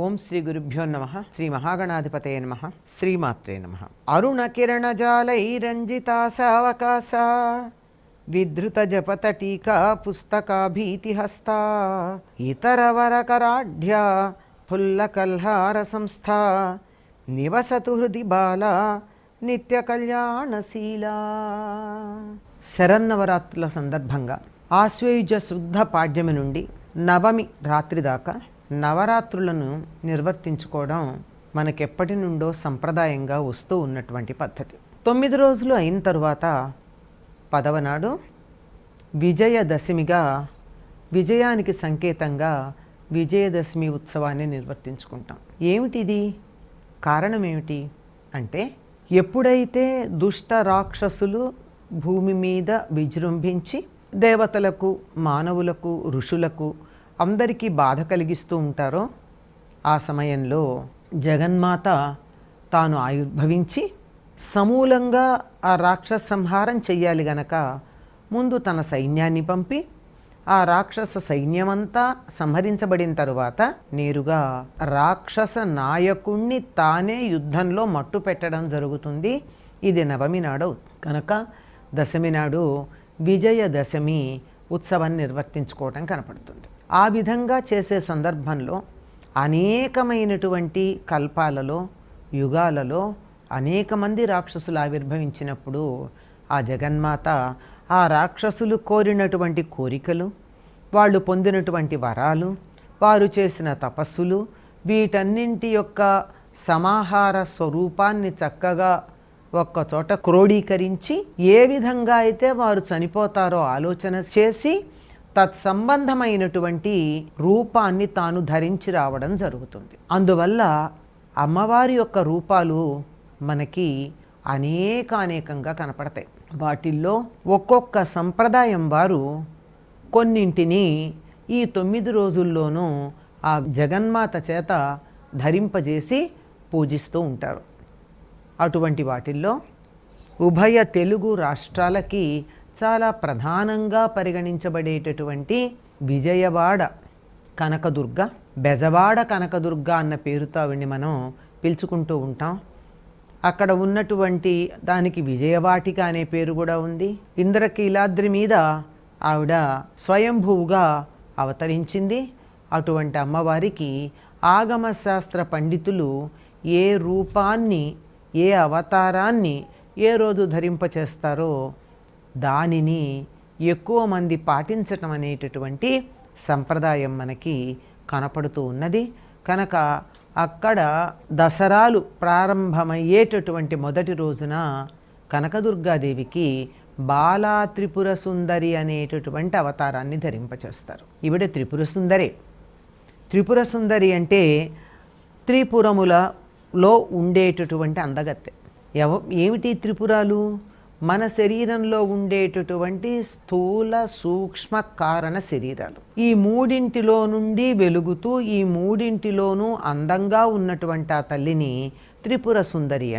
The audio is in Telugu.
ఓం శ్రీ గురుభ్యో నమ. శ్రీ మహాగణాధిపతయ నమ. శ్రీమాత్రే నమ. అరుణ కిరణ జాలైరంజితాసావకాశ విధృత జపతటీకా పుస్తకాభీతిహస్తా ఇతరవరకరాఢ్య ఫుల్లకల్హార సంస్థ. నివసతు హృది బాల నిత్య కళ్యాణశీల శరన్నవరాత్రుల సందర్భంగా ఆశ్వయుజ శుద్ధ పాడ్యమి నుండి నవమి రాత్రి దాకా నవరాత్రులను నిర్వర్తించుకోవడం మనకెప్పటి నుండో సంప్రదాయంగా వస్తూ ఉన్నటువంటి పద్ధతి. తొమ్మిది రోజులు అయిన తరువాత పదవ నాడు విజయదశమిగా విజయానికి సంకేతంగా విజయదశమి ఉత్సవాన్ని నిర్వర్తించుకుంటాం. ఏమిటిది? కారణం ఏమిటి అంటే ఎప్పుడైతే దుష్ట రాక్షసులు భూమి మీద విజృంభించి దేవతలకు మానవులకు ఋషులకు అందరికీ బాధ కలిగిస్తూ ఉంటారో ఆ సమయంలో జగన్మాత తాను ఆవిర్భవించి సమూలంగా ఆ రాక్షస సంహారం చెయ్యాలి గనక ముందు తన సైన్యాన్ని పంపి ఆ రాక్షస సైన్యమంతా సంహరించబడిన తరువాత నేరుగా రాక్షస నాయకుణ్ణి తానే యుద్ధంలో మట్టు పెట్టడం జరుగుతుంది. ఇది నవమి నాడు కనుక దశమి నాడు విజయదశమి ఉత్సవాన్ని నిర్వర్తించుకోవటం కనపడుతుంది. ఆ విధంగా చేసే సందర్భంలో అనేకమైనటువంటి కల్పాలలో యుగాలలో అనేక మంది రాక్షసులు ఆవిర్భవించినప్పుడు ఆ జగన్మాత ఆ రాక్షసులు కోరినటువంటి కోరికలు వాళ్ళు పొందినటువంటి వరాలు వారు చేసిన తపస్సులు వీటన్నింటి యొక్క సమాహార స్వరూపాన్ని చక్కగా ఒక్కచోట క్రోడీకరించి ఏ విధంగా అయితే వారు చనిపోతారో ఆలోచన చేసి తత్సంబంధమైనటువంటి రూపాన్ని తాను ధరించి రావడం జరుగుతుంది. అందువల్ల అమ్మవారి యొక్క రూపాలు మనకి అనేకానేకంగా కనపడతాయి. వాటిల్లో ఒక్కొక్క సంప్రదాయం వారు కొన్నింటిని ఈ తొమ్మిది రోజుల్లోనూ ఆ జగన్మాత చేత ధరింపజేసి పూజిస్తూ ఉంటారు. అటువంటి వాటిల్లో ఉభయ తెలుగు రాష్ట్రాలకి చాలా ప్రధానంగా పరిగణించబడేటటువంటి విజయవాడ కనకదుర్గ బెజవాడ కనకదుర్గ అన్న పేరుతో ఆవిడ్ని మనం పిలుచుకుంటూ ఉంటాం. అక్కడ ఉన్నటువంటి దానికి విజయవాటిక అనే పేరు కూడా ఉంది. ఇంద్రకీలాద్రి మీద ఆవిడ స్వయంభూగా అవతరించింది. అటువంటి అమ్మవారికి ఆగమశాస్త్ర పండితులు ఏ రూపాన్ని ఏ అవతారాన్ని ఏ రోజు ధరింపచేస్తారో దానిని ఎక్కువ మంది పాటించటం అనేటటువంటి సంప్రదాయం మనకి కనపడుతూ ఉన్నది. కనుక అక్కడ దసరాలు ప్రారంభమయ్యేటటువంటి మొదటి రోజున కనకదుర్గాదేవికి బాలా త్రిపుర సుందరి అనేటటువంటి అవతారాన్ని ధరింపచేస్తారు. ఇవిడ త్రిపుర సుందరే. త్రిపుర సుందరి అంటే త్రిపురములలో ఉండేటటువంటి అందగత్తె. ఎవ ఏమిటి త్రిపురాలు? మన శరీరంలో ఉండేటటువంటి స్థూల సూక్ష్మ కారణ శరీరాలు. ఈ మూడింటిలో నుండి వెలుగుతూ ఈ మూడింటిలోనూ అందంగా ఉన్నటువంటి ఆ తల్లిని త్రిపుర సుందరి